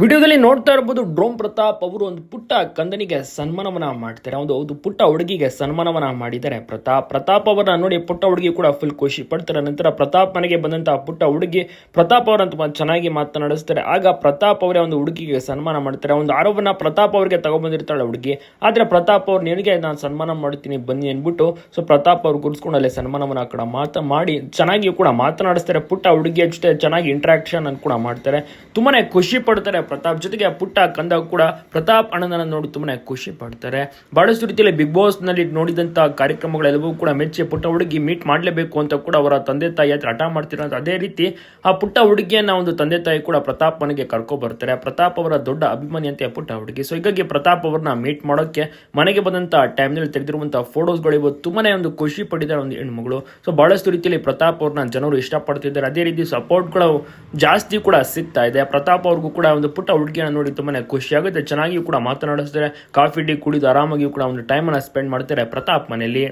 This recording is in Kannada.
ವಿಡಿಯೋದಲ್ಲಿ ನೋಡ್ತಾ ಇರ್ಬೋದು ಡ್ರೋಮ್ ಪ್ರತಾಪ್ ಅವರು ಒಂದು ಪುಟ್ಟ ಕಂದನಿಗೆ ಸನ್ಮಾನವನ್ನ ಮಾಡ್ತಾರೆ. ಒಂದು ಒಂದು ಪುಟ್ಟ ಹುಡುಗಿಗೆ ಸನ್ಮಾನವನ್ನ ಮಾಡಿದ್ದಾರೆ ಪ್ರತಾಪ್. ಪ್ರತಾಪ್ ಅವರನ್ನ ನೋಡಿ ಪುಟ್ಟ ಹುಡುಗಿ ಕೂಡ ಫುಲ್ ಖುಷಿ ಪಡ್ತಾರೆ. ನಂತರ ಪ್ರತಾಪ್ ಮನೆಗೆ ಬಂದಂತಹ ಪುಟ್ಟ ಹುಡುಗಿ ಪ್ರತಾಪ್ ಅವರನ್ನು ತುಂಬಾ ಚೆನ್ನಾಗಿ ಮಾತನಾಡಿಸ್ತಾರೆ. ಆಗ ಪ್ರತಾಪ್ ಅವರೇ ಒಂದು ಹುಡುಗಿಗೆ ಸನ್ಮಾನ ಮಾಡ್ತಾರೆ. ಒಂದು ಆರೋಪನ ಪ್ರತಾಪ್ ಅವರಿಗೆ ತಗೊಂಡ್ಬಂದಿರ್ತಾಳೆ ಹುಡುಗಿ. ಆದರೆ ಪ್ರತಾಪ್ ಅವ್ರು, ನಿನಗೆ ನಾನು ಸನ್ಮಾನ ಮಾಡ್ತೀನಿ, ಬನ್ನಿ ಅಂದ್ಬಿಟ್ಟು ಸೊ ಪ್ರತಾಪ್ ಅವ್ರು ಗುರ್ಸ್ಕೊಂಡು ಅಲ್ಲೇ ಸನ್ಮಾನವನ್ನ ಕೂಡ ಮಾತ, ಮಾಡಿ ಚೆನ್ನಾಗಿ ಕೂಡ ಮಾತನಾಡಿಸ್ತಾರೆ. ಪುಟ್ಟ ಹುಡುಗಿಯ ಜೊತೆ ಚೆನ್ನಾಗಿ ಇಂಟ್ರಾಕ್ಷನ್ ಅನ್ನು ಕೂಡ ಮಾಡ್ತಾರೆ. ತುಂಬಾನೇ ಖುಷಿ ಪಡ್ತಾರೆ ಪ್ರತಾಪ್ ಜೊತೆಗೆ ಪುಟ್ಟ ಕಂದ ಕೂಡ ಪ್ರತಾಪ್ ಅಣ್ಣನ ನೋಡಿ ತುಂಬಾ ಖುಷಿ ಪಡ್ತಾರೆ. ಬಹಳಷ್ಟು ರೀತಿಯಲ್ಲಿ ಬಿಗ್ ಬಾಸ್ನಲ್ಲಿ ನೋಡಿದಂತ ಕಾರ್ಯಕ್ರಮಗಳೆಲ್ಲವೂ ಕೂಡ ಮೆಚ್ಚಿ ಪುಟ್ಟ ಹುಡುಗಿ ಮೀಟ್ ಮಾಡಲೇಬೇಕು ಅಂತ ಕೂಡ ಅವರ ತಂದೆ ತಾಯಿ ಹತ್ರ ಹಠ ಮಾಡ್ತಿರೋ ಅದೇ ರೀತಿ ಆ ಪುಟ್ಟ ಹುಡುಗಿಯನ್ನ ಒಂದು ತಂದೆ ತಾಯಿ ಕೂಡ ಪ್ರತಾಪ್ ಮನೆಗೆ ಕರ್ಕೊ ಬರ್ತಾರೆ. ಪ್ರತಾಪ್ ಅವರ ದೊಡ್ಡ ಅಭಿಮಾನಿ ಅಂತ ಪುಟ್ಟ ಹುಡುಗಿ. ಸೊ ಹೀಗಾಗಿ ಪ್ರತಾಪ್ ಅವರನ್ನ ಮೀಟ್ ಮಾಡೋಕೆ ಮನೆಗೆ ಬಂದಂತ ಟೈಮ್ನಲ್ಲಿ ತೆಗೆದಿರುವಂತಹ ಫೋಟೋಸ್ಗಳು ಇವತ್ತು ತುಂಬಾನೇ ಒಂದು ಖುಷಿ ಪಡಿದ್ದಾರೆ ಒಂದು ಹೆಣ್ಮಗಳು ಸೊ ಬಹಳಷ್ಟು ರೀತಿಯಲ್ಲಿ ಪ್ರತಾಪ್ ಅವ್ರನ್ನ ಜನರು ಇಷ್ಟಪಡ್ತಿದ್ದಾರೆ. ಅದೇ ರೀತಿ ಸಪೋರ್ಟ್ಗಳು ಜಾಸ್ತಿ ಕೂಡ ಸಿಗ್ತಾ ಇದೆ. ಪ್ರತಾಪ್ ಅವ್ರಿಗೂ ಕೂಡ ಒಂದು ಪುಟ್ಟ ಹುಡುಗಿಯನ್ನು ನೋಡಿ ತುಂಬಾನೇ ಖುಷಿ ಆಗುತ್ತೆ ಚೆನ್ನಾಗಿ ಕೂಡ ಮಾತನಾಡಿಸ್ತಾರೆ. ಕಾಫಿ, ಟೀ ಕುಡಿದು ಆರಾಮಾಗಿಯೂ ಕೂಡ ಒಂದು ಟೈಮನ್ನು ಸ್ಪೆಂಡ್ ಮಾಡ್ತಾರೆ ಪ್ರತಾಪ್ ಮನೆಯಲ್ಲಿ.